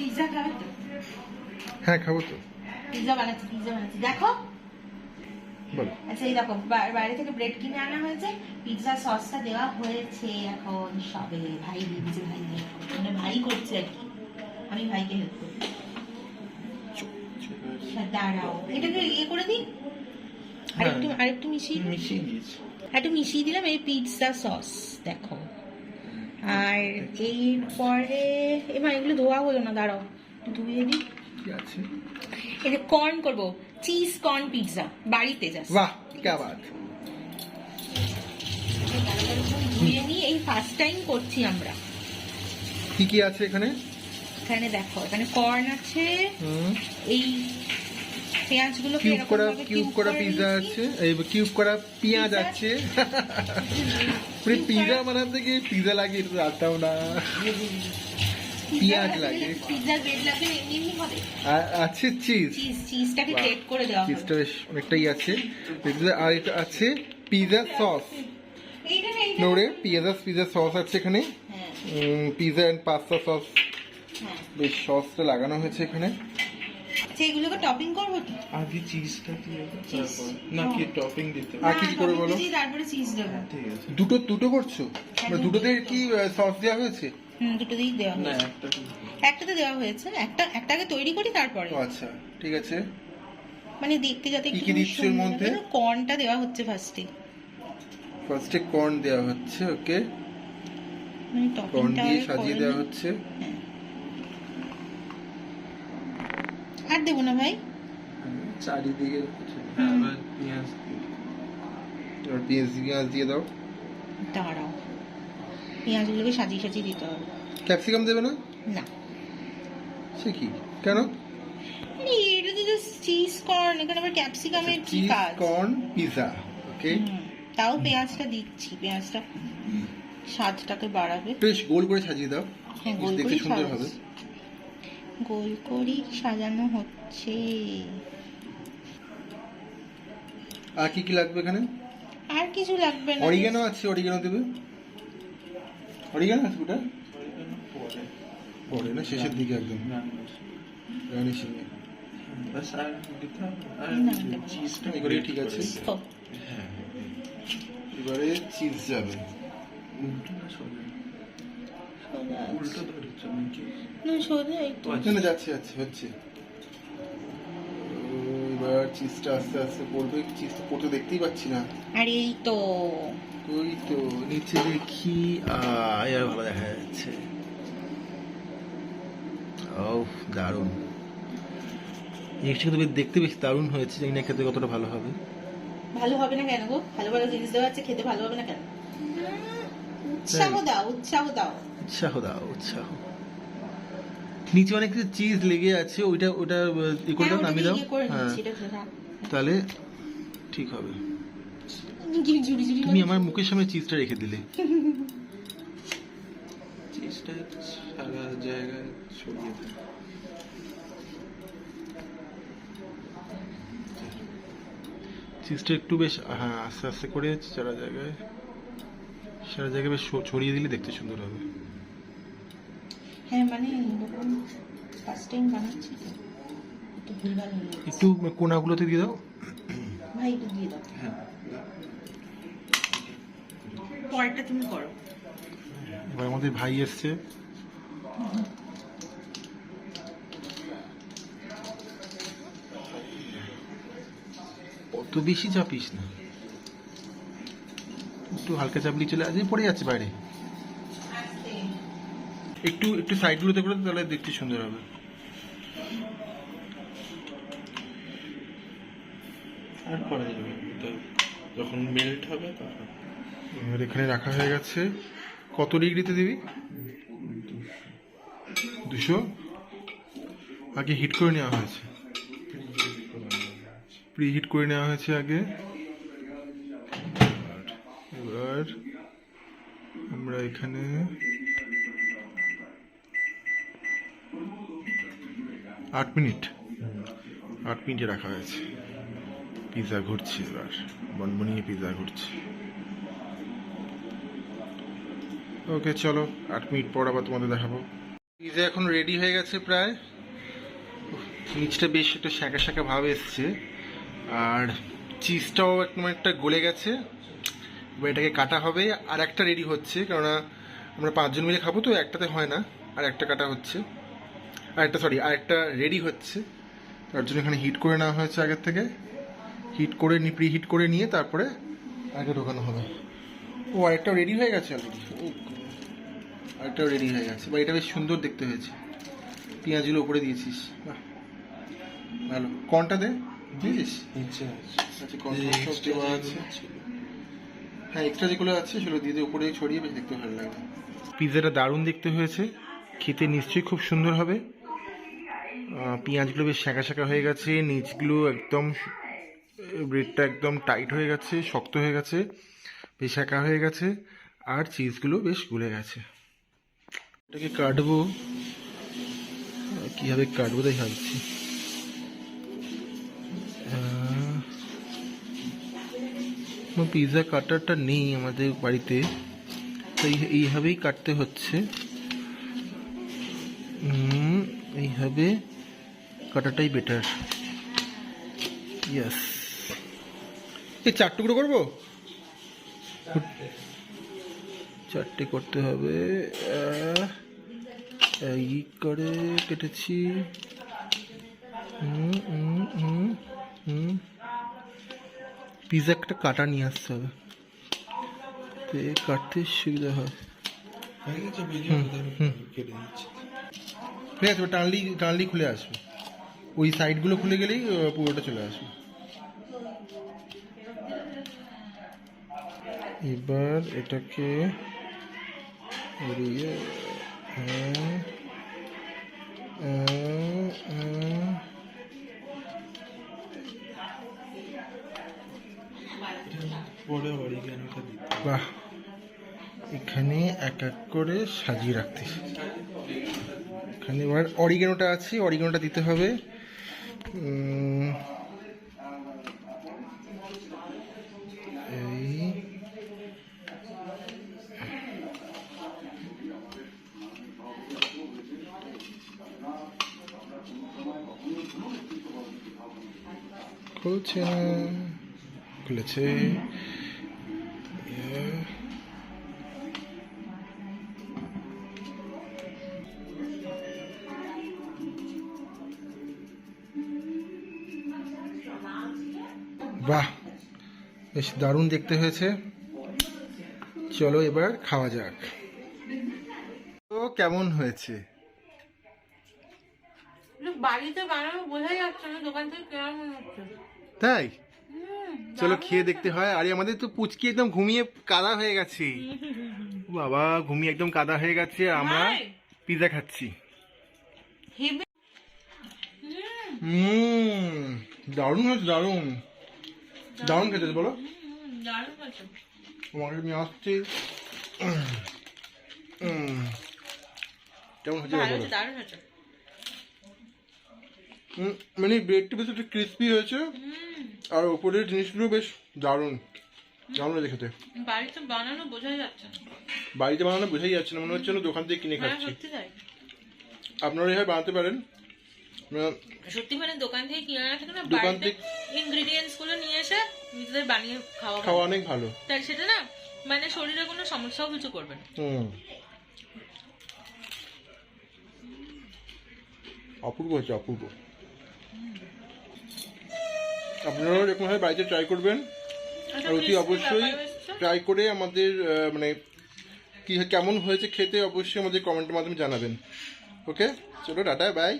Pizza খাবে তো? হ্যাঁ খাব তো। পিৎজা বানাচ্ছি পিৎজা বানাচ্ছি। দেখো। আচ্ছা এই দেখো বাইরে থেকে ব্রেড কিনে আনা হয়েছে। পিৎজা সসটা দেওয়া হয়েছে এখন সবে। ভাই দিয়েছে ভাই মানে ভাই করছে আর কি। আমি ভাইকে হেল্প করি। আচ্ছা, দাঁড়াও। এটাকে ইয়ে করে দিই? আরেকটু আরেকটু মিশিয়ে মিশিয়ে দিয়েছি। একটু মিশিয়ে দিলাম এই পিৎজা সস দেখো। আর এরপরে এবার এগুলো ধোয়া হলো না দাঁড়াও ধুয়ে দিই এই যে কর্ন করব চিজ কর্ন পিৎজা বাড়িতে জাস্ট বাহ কে ধুয়ে নিয়ে এই ফার্স্ট টাইম করছি আমরা। কি কি আছে এখানে? এখানে দেখো এখানে কর্ন আছে এই কিউব করা কিউব করা পিৎজা আছে এই কিউব করা পেঁয়াজ আছে। পিৎজা করা- বানাতে গিয়ে পিৎজা লাগিয়ে তো জানতাম না। পেঁয়াজ লাগে। পিৎজার ব্রেড লাগবে এমনি এমনি হবে। আছে চিজ চিজ চিজটাকে গ্রেট করে দেওয়া চিজটা বেশ অনেকটাই আছে। আর এটা আছে পিৎজা সস এইটা না, এইটা নোরে না। পিৎজা পিৎজা সস আছে এখানে। পিৎজা এন্ড পাস্তা সস বেশ সসটা লাগানো হয়েছে এখানে। আচ্ছা এগুলোকে টপিং করব তো আগে চিজটা দিয়ে দাও, Cheese। তারপর নাকি টপিং দিতে আর কি কি করে বলো? তারপরে চিজ দেবো। আছে। দুটো দুটো করছ? হ্যাঁ, মানে দুটোতে কি সস দেওয়া হয়েছে? হুম দুটো দিয়েই দেওয়া না একটা দিই। একটাতে দেওয়া হয়েছে। একটা একটাকে তৈরি করি তারপরে। আচ্ছা ঠিক আছে। মানে দেখতে যাতে কি একটু কি দিচ্ছ এর মধ্যে? কর্নটা দেওয়া হচ্ছে ফার্স্টে ফার্স্টে কর্ন দেওয়া হচ্ছে ওকে মানে কর্ন দিয়ে সাজিয়ে দেওয়া হচ্ছে। আর দেবো না ভাই? চারিদিকে হ্যাঁ, পেঁয়াজ এবার পেঁয়াজ পেঁয়াজ দিয়ে দাও। দাঁড়াও। পেঁয়াজগুলোকে সাজিয়ে সাজিয়ে দিতে হবে। ক্যাপসিকাম দেবে না? না। সে কি? কেন? এটা তো জাস্ট চিজ কর্ন এখানে আবার ক্যাপসিকামের কি কাজ? কর্ন পিজা ওকে তাও পেঁয়াজটা দিচ্ছি পেঁয়াজটা স্বাদটাকে বাড়াবে। বেশ গোল করে সাজিয়ে দাও। হ্যাঁ গোল দেখতে সুন্দর হবে। গোল করেই সাজানো হচ্ছে আর কি কি লাগবে এখানে আর কিছু লাগবে না অরিগানো আছে অরিগানো দেবে অরিগানো আছে ওটা পরে। পরে না শেষের দিকে একদম। গার্নিশিং আর দিতে আর। চিজটা ঠিক আছে। হ্যাঁ, এবারে চিজ যাবে না সোজা? সোজা আছে। উল্টো ধরেছো নাকি? না সোজা এই তো। যাচ্ছে যাচ্ছে হচ্ছে। ও, এবার চিজটা আস্তে আস্তে পড়বে চিজ তো পড়তে দেখতেই পাচ্ছি না। আর এই তো। ওই তো নিচে দেখি আহ, এবার ভালো দেখা যাচ্ছে। ও দারুণ। জিনিসটা কিন্তু দেখতে বেশ দারুণ হয়েছে জানি না খেতে কতটা ভালো হবে। ভালো হবে না কেন গো? ভালো ভালো জিনিস দেওয়া আছে খেতে ভালো হবে না কেন? উৎসাহ দাও উৎসাহ দাও। উৎসাহ দাও উৎসাহ। নিচে অনেক কিছু চিজ লেগে আছে ওইটা ওটা ই করে দাও হ্যাঁ, নামিয়ে দাও। হ্যাঁ। তাহলে ঠিক হবে। তুমি আমার মুখের সামনে চিজটা রেখে দিলে। চিজটা সারা জায়গায় ছড়িয়ে দেবে। চিজটা একটু বেশ হ্যাঁ আস্তে আস্তে করে সারা জায়গায়। সারা জায়গায় বেশ ছড়িয়ে দিলে দেখতে সুন্দর হবে। হ্যাঁ মানে এরকম ফার্স্ট টাইম বানাচ্ছি একটু ভুলভাল একটু কোনাগুলোতে দিয়ে দাও। ভাই একটু দিয়ে দাও। হ্যাঁ। পরেরটা তুমি করো। এবার আমাদের ভাই এসছে। অত বেশি চাপিস না। একটু হালকা চাপলি চলে আজ পড়ে যাচ্ছে বাইরে। একটু একটু সাইডগুলোতে করে তাহলে দেখতে সুন্দর হবে। যখন মেল্ট হবে এবার এখানে রাখা হয়ে গেছে। কত ডিগ্রিতে দিবি? দুশো। আগে হিট করে নেওয়া হয়েছে। প্রি হিট করে নেওয়া হয়েছে আগে। এবার আমরা এখানে আট মিনিট। আট মিনিটে রাখা হয়েছে। পিৎজা ঘুরছে এবার। বনবনিয়ে পিৎজা ঘুরছে। ওকে, চলো। আট মিনিট পর আবার তোমাদের দেখাবো। পিজা এখন রেডি হয়ে গেছে প্রায়। নিচটা বেশ একটা শাঁকা শাঁকা ভাব এসছে। আর চিজটাও একদম একটা গলে গেছে। এটাকে কাটা হবে। আর একটা রেডি হচ্ছে। কেননা আমরা পাঁচজন মিলে খাব তো, একটাতে হয় না। আর একটা কাটা হচ্ছে। আর একটা সরি আর একটা রেডি হচ্ছে। তার জন্য এখানে হিট করে নেওয়া হয়েছে আগের থেকে। হিট করে নি প্রি হিট করে নিয়ে তারপরে আগে ঢোকানো হবে। ও আরেকটা রেডি হয়ে গেছে অলরেডি ও আরেকটাও রেডি হয়ে গেছে। বা এটা বেশ সুন্দর দেখতে হয়েছে। পেঁয়াজগুলো উপরে দিয়েছিস। বাহ। ভালো। কনটা দে। দিয়েছিস? আচ্ছা সব দেওয়া আছে। হ্যাঁ এক্সট্রা যেগুলো আছে সেগুলো দিয়ে দিয়ে উপরে ছড়িয়ে বেশ দেখতে ভালো লাগবে পিৎজাটা দারুণ দেখতে হয়েছে। খেতে নিশ্চয়ই খুব সুন্দর হবে। পেঁয়াজগুলো বেশ শাঁকা শাঁকা হয়ে গেছে, নিচগুলো একদম ব্রেডটা একদম টাইট হয়ে গেছে, শক্ত হয়ে গেছে, বেশ শাঁকা হয়ে গেছে, আর চিজগুলো বেশ গুলে গেছে। এটাকে কাটবো। কীভাবে কাটবো তাই ভাবছি। পিৎজা কাটারটা নেই আমাদের বাড়িতে, তাই এইভাবেই কাটতে হচ্ছে। এইভাবে কাটাটাই বেটার ইয়াস এই চার টুকরো করব? চারটে করতে হবে। এই করে কেটেছি। হুম হুম হুম হুম। পিৎজা একটা কাটা নিয়ে আসতে হবে। তো কাটতে সুবিধা হয়। ঠিক আছে টানলি টানলি খুলে আসবে। ওই সাইডগুলো খুলে গেলেই পুরোটা চলে আসবে এবার এটাকে বাহ। এখানে এক এক করে সাজিয়ে রাখতে। এখানে এবার অরিগেনোটা আছে অরিগেনোটা দিতে হবে। 음, 에이. 그렇지. 그렇지. বাহ বেশ দারুণ দেখতে হয়েছে। চলো এবার খাওয়া যাক। তো কেমন হয়েছে? বাড়িতে বানানো বোঝা যাচ্ছে না দোকান থেকে কেমন হচ্ছে। তাই? চলো খেয়ে দেখতে হয়। আর আমাদের তো পুচকি একদম ঘুমিয়ে কাদা হয়ে গেছে। বাবা ঘুমিয়ে একদম কাদা হয়ে গেছে। আমরা পিজা খাচ্ছি। হুম দারুণ হয়েছে দারুণ। দারুণ খেতে বলো। তোমাকে নিয়ে আসছি। কেমন হয়েছে মানে ব্রেডটা বেশ একটু ক্রিস্পি হয়েছে। আর ওপরের জিনিসগুলো বেশ দারুণ। দারুণ হয়েছে খেতে। বাড়িতে বানানো বোঝাই যাচ্ছে না। বাড়িতে বানানো বোঝাই যাচ্ছে না মনে হচ্ছে না দোকান থেকে কিনে হ্যাঁ খাচ্ছি। আপনারা এভাবে বানাতে পারেন। সত্যি মানে দোকান থেকে কিনে আনা থেকে না দোকান বাড়িতে ইনগ্রিডিয়েন্টসগুলো নিয়ে এসে নিজেদের বানিয়ে খাওয়া খাওয়া অনেক ভালো। তাই সেটা না মানে শরীরে কোনো সমস্যাও কিছু করবে না। হুম। অপূর্ব হয়েছে অপূর্ব। আপনারাও এরকমভাবে বাড়িতে ট্রাই করবেন। আর অতি অবশ্যই ট্রাই করে আমাদের মানে কি কেমন হয়েছে খেতে অবশ্যই আমাদের কমেন্টের মাধ্যমে জানাবেন। ওকে চলো টাটা বাই